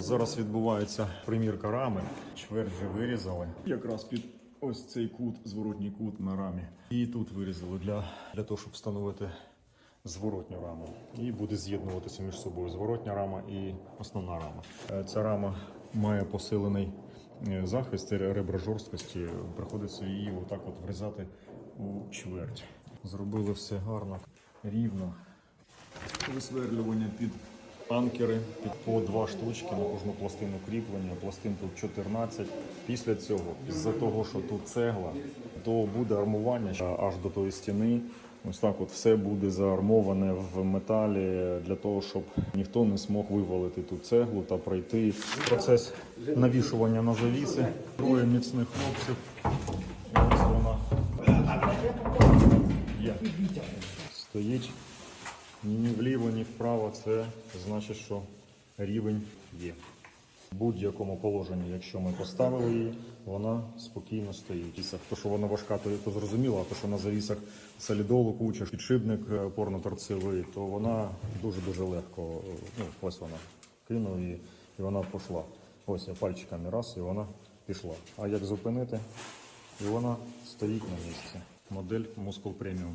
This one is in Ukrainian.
Зараз відбувається примірка рами. Чверть вже вирізали. Якраз під ось цей кут, зворотній кут на рамі. І тут вирізали для, для того, щоб встановити зворотню раму. І буде з'єднуватися між собою зворотня рама і основна рама. Е, Ця рама має посилений е, захист ребра жорсткості. Приходиться її отак от врізати у чверть. Зробили все гарно, рівно. Висверлювання під анкери, по два штучки на кожну пластину кріплення. Пластин тут 14. Після цього, з-за того, що тут цегла, то буде армування аж до тої стіни. Ось так от все буде заармоване в металі для того, щоб ніхто не змог вивалити ту цеглу та пройти процес навішування на завіси. Троє міцних хлопців. Ось вона є. Стоїть ні вліво, ні вправо. Це значить, що рівень є. В будь-якому положенні, якщо ми поставили її, вона спокійно стоїть. То, що вона важка, то, то зрозуміло, а то, що на завісах солідолу куча, підшипник е, опорно-торцевий, то вона дуже-дуже легко, е, ну, ось вона кинув і, і вона пішла. Ось я пальчиками раз, і вона пішла. А як зупинити? І вона стоїть на місці. Модель Muscle Premium.